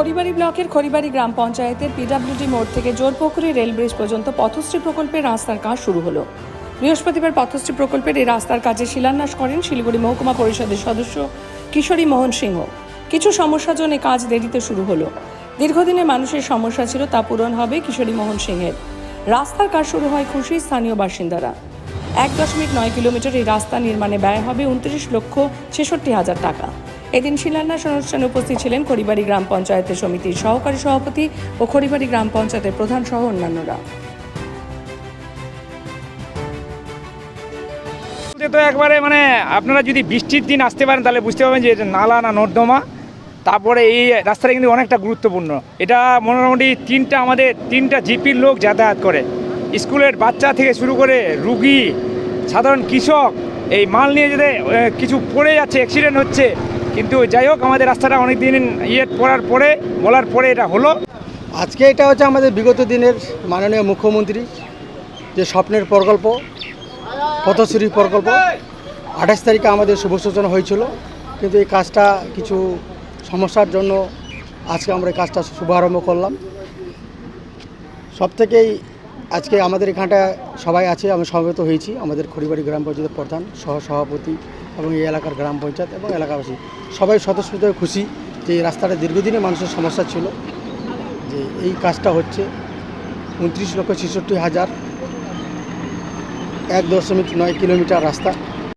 খড়িবাড়ি ব্লকের খড়িবাড়ি গ্রাম পঞ্চায়েতের পিডাব্লিউডি মোড় থেকে জোরপুকুরি রেল ব্রিজ পর্যন্ত পথশ্রী প্রকল্পের রাস্তার কাজ শুরু হলো। বৃহস্পতিবার পথশ্রী প্রকল্পের এই রাস্তার কাজে শিলান্যাস করেন শিলিগুড়ি মহকুমা পরিষদের সদস্য কিশোরী মোহন সিংহ। কিছু সমস্যার জন্য কাজ দেরিতে শুরু হলো। দীর্ঘদিনে মানুষের সমস্যা ছিল তা পূরণ হবে কিশোরী মোহন সিংহের। রাস্তার কাজ শুরু হয় খুশি স্থানীয় বাসিন্দারা। এক দশমিক নয় কিলোমিটার এই রাস্তা নির্মাণে ব্যয় হবে উনত্রিশ লক্ষ ছেষট্টি হাজার টাকা। এদিন শিলান্যাস অনুষ্ঠানে উপস্থিত ছিলেন খড়িবাড়ি গ্রাম পঞ্চায়েতের সমিতির সহকারী সভাপতি ও খড়িবাড়ি গ্রাম পঞ্চায়েতের প্রধান সহ অন্যান্যরা। তো একবারে মানে আপনারা যদি বৃষ্টির দিন আসতে পারেন তাহলে বুঝতে পারবেন যে এটা নালা না নর্দমা। তারপরে এই রাস্তাটা কিন্তু অনেকটা গুরুত্বপূর্ণ। এটা মোটামুটি তিনটা আমাদের তিনটা জিপির লোক যাতায়াত করে। স্কুলের বাচ্চা থেকে শুরু করে রুগী, সাধারণ কৃষক, এই মাল নিয়ে যেতে কিছু পড়ে যাচ্ছে অ্যাক্সিডেন্ট হচ্ছে। কিন্তু যাই হোক, আমাদের রাস্তাটা অনেক দিন ইয়ে পড়ার পরে, বলার পরে এটা হলো। আজকে এটা হচ্ছে আমাদের বিগত দিনের মাননীয় মুখ্যমন্ত্রী যে স্বপ্নের প্রকল্প পথশ্রী প্রকল্প। আঠাশ তারিখে আমাদের শুভ সূচনা হয়েছিল, কিন্তু এই কাজটা কিছু সমস্যার জন্য আজকে আমরা এই কাজটা শুভারম্ভ করলাম। সব থেকেই আজকে আমাদের এখানটা সবাই আছে, আমি সমবেত হয়েছি, আমাদের খড়িবাড়ি গ্রাম পঞ্চায়েতের প্রধান সহ সভাপতি এবং এই এলাকার গ্রাম পঞ্চায়েত এবং এলাকাবাসী সবাই স্বতঃস্ফূর্ত খুশি যে এই রাস্তাটা দীর্ঘদিনের মানুষের সমস্যা ছিল, যে এই কাজটা হচ্ছে উনত্রিশ লক্ষ ছেষট্টি হাজার এক দশমিক নয় কিলোমিটার রাস্তা।